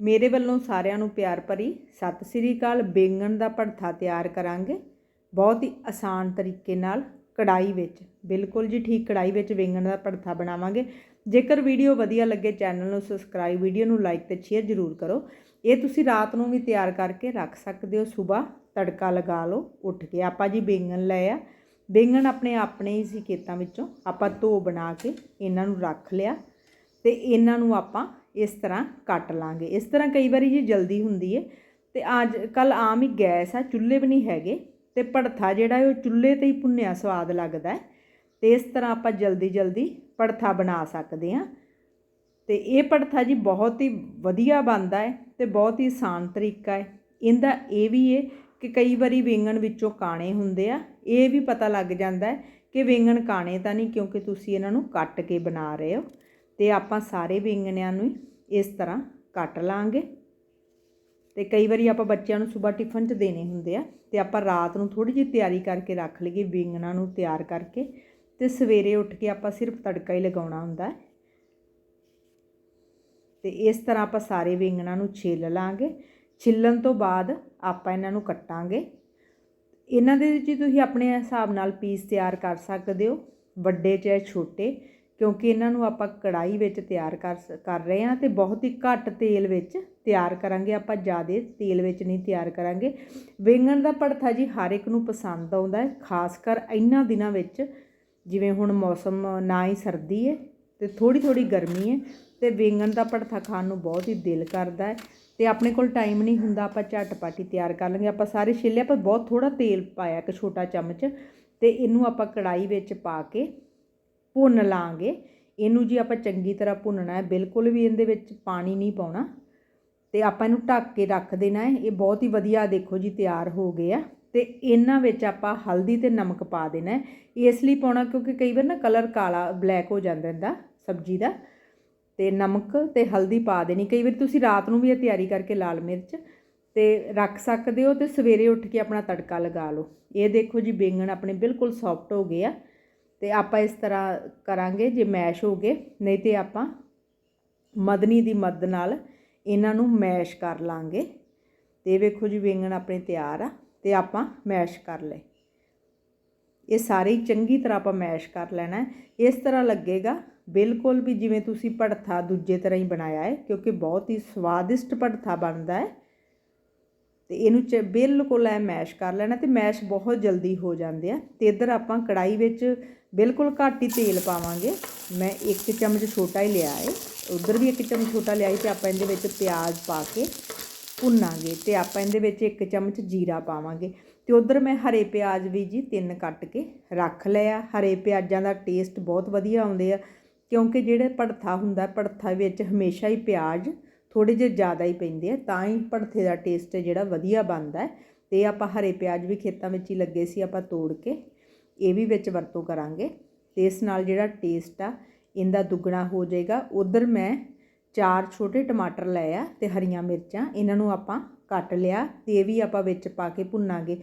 ਮੇਰੇ ਵੱਲੋਂ ਸਾਰਿਆਂ ਨੂੰ ਪਿਆਰ ਭਰੀ ਸਤਿ ਸ੍ਰੀ ਅਕਾਲ। ਬੇਂਗਣ ਦਾ ਭੜਥਾ ਤਿਆਰ ਕਰਾਂਗੇ ਬਹੁਤ ਹੀ ਆਸਾਨ ਤਰੀਕੇ ਨਾਲ ਕੜਾਈ ਵਿੱਚ। ਬਿਲਕੁਲ ਜੀ ਠੀਕ ਕੜਾਈ ਵਿੱਚ ਬੇਂਗਣ ਦਾ ਭੜਥਾ ਬਣਾਵਾਂਗੇ। ਜੇਕਰ ਵੀਡੀਓ ਵਧੀਆ ਲੱਗੇ ਚੈਨਲ ਨੂੰ ਸਬਸਕ੍ਰਾਈਬ, ਵੀਡੀਓ ਨੂੰ ਲਾਈਕ ਤੇ ਸ਼ੇਅਰ ਜ਼ਰੂਰ ਕਰੋ। ਇਹ ਤੁਸੀਂ ਰਾਤ ਨੂੰ ਵੀ ਤਿਆਰ ਕਰਕੇ ਰੱਖ ਸਕਦੇ ਹੋ। ਸਵੇਰ ਤੜਕਾ ਲਗਾ ਲਓ, ਉੱਠ ਕੇ ਆਪਾਂ ਜੀ ਬੇਂਗਣ ਲਏ ਆ। ਬੈਂਗਣ ਆਪਣੇ ਆਪਣੇ ਹੀ ਸੀ ਖੇਤਾਂ ਵਿੱਚੋਂ। ਆਪਾਂ ਧੋ ਬਣਾ ਕੇ ਇਹਨਾਂ ਨੂੰ ਰੱਖ ਲਿਆ ਤੇ ਇਹਨਾਂ ਨੂੰ ਆਪਾਂ ਇਸ ਤਰ੍ਹਾਂ ਕੱਟ ਲਾਂਗੇ। ਇਸ ਤਰ੍ਹਾਂ ਕਈ ਵਾਰੀ ਜੀ ਜਲਦੀ ਹੁੰਦੀ ਹੈ ਤੇ ਅੱਜ ਕੱਲ ਆਮ ਹੀ ਗੈਸ ਆ, ਚੁੱਲ੍ਹੇ ਵੀ ਨਹੀਂ ਹੈਗੇ ਤੇ ਭੜਥਾ ਜਿਹੜਾ ਉਹ ਚੁੱਲ੍ਹੇ ਤੇ ਹੀ ਭੁੰਨਿਆ ਸਵਾਦ ਲੱਗਦਾ ਹੈ ਤੇ ਇਸ ਤਰ੍ਹਾਂ ਆਪਾਂ ਜਲਦੀ ਜਲਦੀ ਭੜਥਾ ਬਣਾ ਸਕਦੇ ਹਾਂ ਤੇ ਇਹ ਭੜਥਾ ਜੀ ਬਹੁਤ ਹੀ ਵਧੀਆ ਬਣਦਾ ਹੈ ਤੇ ਬਹੁਤ ਹੀ ਆਸਾਨ ਤਰੀਕਾ ਹੈ ਇਹਦਾ ਇਹ ਵੀ ਹੈ ਕਿ ਕਈ ਵਾਰੀ ਵੇਂਗਣ ਵਿੱਚੋਂ ਕਾਣੇ ਹੁੰਦੇ ਆ, ਇਹ ਵੀ ਪਤਾ ਲੱਗ ਜਾਂਦਾ ਹੈ ਕਿ ਵੇਂਗਣ ਕਾਣੇ ਤਾਂ ਨਹੀਂ ਕਿਉਂਕਿ ਤੁਸੀਂ ਇਹਨਾਂ ਨੂੰ ਕੱਟ ਕੇ ਬਣਾ ਰਹੇ ਹੋ। ਤੇ ਆਪਾਂ ਸਾਰੇ ਵੇਂਗਣਿਆਂ ਨੂੰ ਇਸ ਤਰ੍ਹਾਂ ਕੱਟ ਲਾਂਗੇ। ਤੇ ਕਈ ਵਾਰੀ ਆਪਾਂ ਬੱਚਿਆਂ ਨੂੰ ਸਵੇਰ ਟਿਫਨ 'ਚ ਦੇਣੇ ਹੁੰਦੇ ਆ ਤੇ ਆਪਾਂ ਰਾਤ ਨੂੰ ਥੋੜੀ ਜਿਹੀ ਤਿਆਰੀ ਕਰਕੇ ਰੱਖ ਲਈਏ ਵੇਂਗਣਾਂ ਨੂੰ ਤਿਆਰ ਕਰਕੇ ਤੇ ਸਵੇਰੇ ਉੱਠ ਕੇ ਆਪਾਂ ਸਿਰਫ ਤੜਕਾ ਹੀ ਲਗਾਉਣਾ ਹੁੰਦਾ ਹੈ। ਤੇ ਇਸ ਤਰ੍ਹਾਂ ਆਪਾਂ ਸਾਰੇ ਵੇਂਗਣਾਂ ਨੂੰ ਛਿੱਲ ਲਾਂਗੇ। ਛਿੱਲਣ ਤੋਂ ਬਾਅਦ ਆਪਾਂ ਇਹਨਾਂ ਨੂੰ ਕੱਟਾਂਗੇ। ਇਹਨਾਂ ਦੇ ਵਿੱਚ ਤੁਸੀਂ ਆਪਣੇ ਹਿਸਾਬ ਨਾਲ ਪੀਸ ਤਿਆਰ ਕਰ ਸਕਦੇ ਹੋ। ਵੱਡੇ ਚਾਹੇ ਛੋਟੇ। ਕਿਉਂਕਿ ਇਹਨਾਂ ਨੂੰ ਆਪਾਂ ਕੜਾਈ ਵਿੱਚ ਤਿਆਰ ਕਰ ਕਰ ਰਹੇ ਹਾਂ ਤੇ ਬਹੁਤ ਹੀ ਘੱਟ ਤੇਲ ਵਿੱਚ ਤਿਆਰ ਕਰਾਂਗੇ। ਆਪਾਂ ਜ਼ਿਆਦਾ ਤੇਲ ਵਿੱਚ ਨਹੀਂ ਤਿਆਰ ਕਰਾਂਗੇ। ਵੇਂਗਣ ਦਾ ਭੜਥਾ ਜੀ ਹਰ ਇੱਕ ਨੂੰ ਪਸੰਦ ਆਉਂਦਾ ਹੈ, ਖਾਸ ਕਰ ਇਹਨਾਂ ਦਿਨਾਂ ਵਿੱਚ, ਜਿਵੇਂ ਹੁਣ ਮੌਸਮ ਨਾ ਹੀ ਸਰਦੀ ਹੈ ਤੇ ਥੋੜੀ ਥੋੜੀ ਗਰਮੀ ਹੈ ਤੇ ਵੇਂਗਣ ਦਾ ਭੜਥਾ ਖਾਣ ਨੂੰ ਬਹੁਤ ਹੀ ਦਿਲ ਕਰਦਾ ਹੈ ਤੇ ਆਪਣੇ ਕੋਲ ਟਾਈਮ ਨਹੀਂ ਹੁੰਦਾ, ਆਪਾਂ ਝਟਪਟ ਹੀ ਤਿਆਰ ਕਰ ਲਾਂਗੇ। ਆਪਾਂ ਸਾਰੇ ਛਿੱਲੇ ਪਰ ਬਹੁਤ ਥੋੜਾ ਤੇਲ ਪਾਇਆ ਇੱਕ ਛੋਟਾ ਚਮਚ ਤੇ ਇਹਨੂੰ ਆਪਾਂ ਕੜਾਈ ਵਿੱਚ ਪਾ ਕੇ ਭੁੰਨ ਲਾਂਗੇ। ਇਹਨੂੰ ਜੀ ਆਪਾਂ ਚੰਗੀ ਤਰ੍ਹਾਂ ਭੁੰਨਣਾ ਹੈ। ਬਿਲਕੁਲ ਵੀ ਇਹਦੇ ਵਿੱਚ ਪਾਣੀ ਨਹੀਂ ਪਾਉਣਾ। ਤੇ ਆਪਾਂ ਇਹਨੂੰ ਢੱਕ ਕੇ ਰੱਖ ਦੇਣਾ ਹੈ। ਇਹ ਬਹੁਤ ਹੀ ਵਧੀਆ ਦੇਖੋ ਜੀ ਤਿਆਰ ਹੋ ਗਏ ਆ ਤੇ ਇਹਨਾਂ ਵਿੱਚ ਆਪਾਂ ਹਲਦੀ ਤੇ ਨਮਕ ਪਾ ਦੇਣਾ ਹੈ। ਇਸ ਲਈ ਪਾਉਣਾ ਕਿਉਂਕਿ ਕਈ ਵਾਰ ਨਾ ਕਲਰ ਕਾਲਾ, ਬਲੈਕ ਹੋ ਜਾਂਦਾ ਇਹਦਾ ਸਬਜ਼ੀ ਦਾ। ਤੇ ਨਮਕ ਤੇ ਹਲਦੀ ਪਾ ਦੇਣੀ। ਕਈ ਵਾਰ ਤੁਸੀਂ ਰਾਤ ਨੂੰ ਵੀ ਇਹ ਤਿਆਰੀ ਕਰਕੇ ਲਾਲ ਮਿਰਚ ਤੇ ਰੱਖ ਸਕਦੇ ਹੋ ਤੇ ਸਵੇਰੇ ਉੱਠ ਕੇ ਆਪਣਾ ਤੜਕਾ ਲਗਾ ਲਓ। ਇਹ ਦੇਖੋ ਜੀ ਬੈਂਗਣ ਆਪਣੇ ਬਿਲਕੁਲ ਸੌਫਟ ਹੋ ਗਏ ਆ। ਤੇ ਆਪਾਂ ਇਸ ਤਰ੍ਹਾਂ ਕਰਾਂਗੇ, ਜੇ ਮੈਸ਼ ਹੋ ਗਏ, ਨਹੀਂ ਤੇ ਆਪਾਂ ਮਦਨੀ ਦੀ ਮਦਦ ਨਾਲ ਇਹਨਾਂ ਨੂੰ ਮੈਸ਼ ਕਰ ਲਾਂਗੇ। ਤੇ ਵੇਖੋ ਜੀ ਬੈਂਗਣ ਆਪਣੇ ਤਿਆਰ ਆ ਤੇ ਆਪਾਂ ਮੈਸ਼ ਕਰ ਲਏ। ਇਹ ਸਾਰੇ ਚੰਗੀ ਤਰ੍ਹਾਂ ਆਪਾਂ ਮੈਸ਼ ਕਰ ਲੈਣਾ ਇਸ ਤਰ੍ਹਾਂ ਲੱਗੇਗਾ, ਬਿਲਕੁਲ ਵੀ ਜਿਵੇਂ ਤੁਸੀਂ ਭੜਥਾ ਦੂਜੇ ਤਰ੍ਹਾਂ ਹੀ ਬਣਾਇਆ ਹੈ, ਕਿਉਂਕਿ ਬਹੁਤ ਹੀ ਸਵਾਦਿਸ਼ਟ ਭੜਥਾ ਬਣਦਾ ਹੈ। ਤੇ ਇਹਨੂੰ ਚ ਬਿਲਕੁਲ ਐ ਮੈਸ਼ ਕਰ ਲੈਣਾ ਤੇ ਮੈਸ਼ ਬਹੁਤ ਜਲਦੀ ਹੋ ਜਾਂਦੇ ਆ। ਤੇ ਇੱਧਰ ਆਪਾਂ ਕੜਾਈ ਵਿੱਚ ਬਿਲਕੁਲ ਘੱਟ ਹੀ ਤੇਲ ਪਾਵਾਂਗੇ। ਮੈਂ ਇੱਕ ਚਮਚ ਛੋਟਾ ਹੀ ਲਿਆ ਹੈ ਉਧਰ ਵੀ ਇੱਕ ਚਮਚ ਛੋਟਾ ਲਿਆ ਸੀ ਤੇ ਆਪਾਂ ਇਹਦੇ ਵਿੱਚ ਪਿਆਜ਼ ਪਾ ਕੇ ਭੁੰਨਾਂਗੇ ਤੇ ਆਪਾਂ ਇਹਦੇ ਵਿੱਚ ਇੱਕ ਚਮਚ ਜੀਰਾ ਪਾਵਾਂਗੇ। ਤੇ ਉਧਰ ਮੈਂ ਹਰੇ ਪਿਆਜ਼ ਵੀ ਜੀ ਤਿੰਨ ਕੱਟ ਕੇ ਰੱਖ ਲਿਆ। ਹਰੇ ਪਿਆਜ਼ਾਂ ਦਾ ਟੇਸਟ ਬਹੁਤ ਵਧੀਆ ਆਉਂਦੇ ਆ, ਕਿਉਂਕਿ ਜਿਹੜੇ ਭੜਥਾ ਹੁੰਦਾ, ਭੜਥਾ ਵਿੱਚ ਹਮੇਸ਼ਾ ਹੀ ਪਿਆਜ਼ ਥੋੜੇ ਜਿਹੇ ਜ਼ਿਆਦਾ ਹੀ ਪੈਂਦੇ ਆ, ਤਾਂ ਹੀ ਭੜਥੇ ਦਾ ਟੇਸਟ ਜਿਹੜਾ ਵਧੀਆ ਬਣਦਾ ਹੈ ਤੇ ਆਪਾਂ ਹਰੇ ਪਿਆਜ਼ ਵੀ ਖੇਤਾਂ ਵਿੱਚ ਹੀ ਲੱਗੇ ਸੀ, ਆਪਾਂ ਤੋੜ ਕੇ ਇਹ ਵੀ ਵਿੱਚ ਵਰਤੋਂ ਕਰਾਂਗੇ। ਤੇ ਇਸ ਨਾਲ ਜਿਹੜਾ ਟੇਸਟ ਆ, ਇਹਦਾ ਦੁੱਗਣਾ ਹੋ ਜਾਏਗਾ। ਉਧਰ ਮੈਂ ਚਾਰ ਛੋਟੇ ਟਮਾਟਰ ਲਏ ਆ ਤੇ ਹਰੀਆਂ ਮਿਰਚਾਂ, ਇਹਨਾਂ ਨੂੰ ਆਪਾਂ ਕੱਟ ਲਿਆ ਤੇ ਇਹ ਵੀ ਆਪਾਂ ਵਿੱਚ ਪਾ ਕੇ ਭੁੰਨਾਂਗੇ।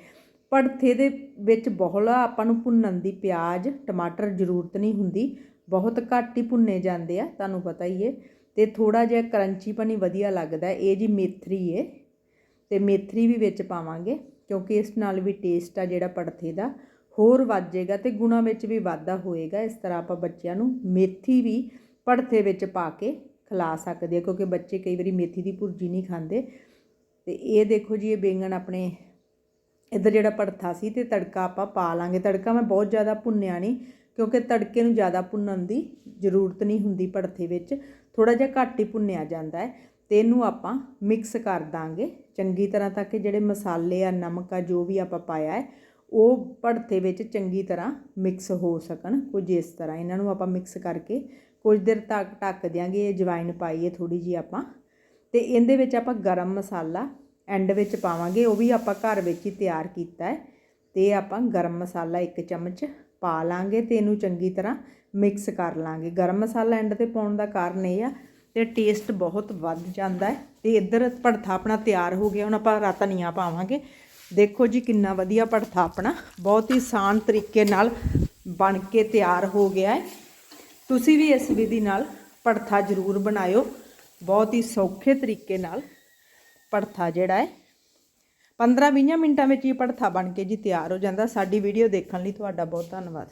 ਭੜਥੇ ਦੇ ਵਿੱਚ ਬਹੁਲਾ ਆਪਾਂ ਨੂੰ ਭੁੰਨਣ ਦੀ ਪਿਆਜ਼, ਟਮਾਟਰ ਜ਼ਰੂਰਤ ਨਹੀਂ ਹੁੰਦੀ। ਬਹੁਤ ਘੱਟ ਹੀ ਭੁੰਨੇ ਜਾਂਦੇ ਆ, ਤੁਹਾਨੂੰ ਪਤਾ ਹੀ ਹੈ ਤੇ ਥੋੜਾ ਜਿਹਾ ਕਰੰਚੀ ਹੀ ਵਧੀਆ ਲੱਗਦਾ, ਇਹ ਜੀ ਮੇਥਰੀ ਹੈ ਤੇ ਮੇਥਰੀ ਵੀ ਵਿੱਚ ਪਾਵਾਂਗੇ, ਕਿਉਂਕਿ ਇਸ ਨਾਲ ਵੀ ਟੇਸਟ ਆ ਜਿਹੜਾ ਭੜਥੇ ਦਾ। ਹੋਰ ਵੱਧ ਜਾਏਗਾ ਤੇ ਗੁਣਾ ਵਿੱਚ ਵੀ ਵਾਧਾ ਹੋਏਗਾ। ਇਸ ਤਰ੍ਹਾਂ ਆਪਾਂ ਬੱਚਿਆਂ ਨੂੰ ਮੇਥੀ ਵੀ ਭੜਥੇ ਵਿੱਚ ਪਾ ਕੇ ਖਿਲਾ ਸਕਦੇ ਆ ਕਿਉਂਕਿ ਬੱਚੇ ਕਈ ਵਾਰੀ ਮੇਥੀ ਦੀ ਭੁਰਜੀ ਨਹੀਂ ਖਾਂਦੇ। ਤੇ ਇਹ ਦੇਖੋ ਜੀ, ਇਹ ਬੇਂਗਣ ਆਪਣੇ ਇੱਧਰ ਜਿਹੜਾ ਭੜਥਾ ਸੀ ਤੇ ਤੜਕਾ ਆਪਾਂ ਪਾ ਲਾਂਗੇ। ਤੜਕਾ ਮੈਂ ਬਹੁਤ ਜ਼ਿਆਦਾ ਭੁੰਨਿਆ ਨਹੀਂ, ਕਿਉਂਕਿ ਤੜਕੇ ਨੂੰ ਜ਼ਿਆਦਾ ਭੁੰਨਣ ਦੀ ਜ਼ਰੂਰਤ ਨਹੀਂ ਹੁੰਦੀ ਭੜਥੇ ਵਿੱਚ। ਥੋੜਾ ਜਿਹਾ ਘੱਟ ਹੀ ਭੁੰਨਿਆ ਜਾਂਦਾ ਹੈ ਤੇ ਇਹਨੂੰ ਆਪਾਂ ਮਿਕਸ ਕਰ ਦਾਂਗੇ। ਚੰਗੀ ਤਰ੍ਹਾਂ ਤਾਂ ਕਿ ਜਿਹੜੇ ਮਸਾਲੇ ਆ, ਨਮਕ ਆ, ਜੋ ਵੀ ਆਪਾਂ ਪਾਇਆ ਹੈ ਉਹ ਭੜਥੇ ਵਿੱਚ ਚੰਗੀ ਤਰ੍ਹਾਂ ਮਿਕਸ ਹੋ ਸਕਣ, ਕੁਝ ਇਸ ਤਰ੍ਹਾਂ। ਇਹਨਾਂ ਨੂੰ ਆਪਾਂ ਮਿਕਸ ਕਰਕੇ ਕੁਝ ਦੇਰ ਤੱਕ ਢੱਕ ਦਿਆਂਗੇ, ਇਹ ਜਵਾਇਨ ਪਾਈਏ ਥੋੜੀ ਜੀ ਆਪਾਂ। ਤੇ ਇਹਦੇ ਵਿੱਚ ਆਪਾਂ ਗਰਮ ਮਸਾਲਾ ਐਂਡ ਵਿੱਚ ਪਾਵਾਂਗੇ, ਉਹ ਵੀ ਆਪਾਂ ਘਰ ਵਿੱਚ ਹੀ ਤਿਆਰ ਕੀਤਾ ਹੈ। ਤੇ ਆਪਾਂ ਗਰਮ ਮਸਾਲਾ ਇੱਕ ਚਮਚ ਪਾ ਲਾਂਗੇ ਤੇ ਇਹਨੂੰ ਚੰਗੀ ਤਰ੍ਹਾਂ ਮਿਕਸ ਕਰ ਲਾਂਗੇ। ਗਰਮ ਮਸਾਲਾ ਐਂਡ ਤੇ ਪਾਉਣ ਦਾ ਕਾਰਨ ਇਹ ਆ, ਤੇ ਟੇਸਟ ਬਹੁਤ ਵੱਧ ਜਾਂਦਾ ਹੈ। ਤੇ ਇੱਧਰ ਭੜਥਾ ਆਪਣਾ ਤਿਆਰ ਹੋ ਗਿਆ, ਹੁਣ ਆਪਾਂ ਰਾ ਧਨੀਆ ਪਾਵਾਂਗੇ। ਦੇਖੋ ਜੀ ਕਿੰਨਾ ਵਧੀਆ ਭੜਥਾ ਆਪਣਾ। ਬਹੁਤ ਹੀ ਆਸਾਨ ਤਰੀਕੇ ਨਾਲ ਬਣ ਕੇ ਤਿਆਰ ਹੋ ਗਿਆ ਹੈ। ਤੁਸੀਂ ਵੀ ਇਸ ਵਿਧੀ ਨਾਲ ਭੜਥਾ ਜ਼ਰੂਰ ਬਣਾਇਓ। ਬਹੁਤ ਹੀ ਸੌਖੇ ਤਰੀਕੇ ਨਾਲ ਪੜਥਾ ਜਿਹੜਾ ਹੈ। 15-20 ਮਿੰਟਾਂ ਵਿੱਚ ਹੀ ਪੜਥਾ ਬਣ ਕੇ ਜੀ ਤਿਆਰ ਹੋ ਜਾਂਦਾ। ਸਾਡੀ ਵੀਡੀਓ ਦੇਖਣ ਲਈ ਤੁਹਾਡਾ ਬਹੁਤ ਧੰਨਵਾਦ।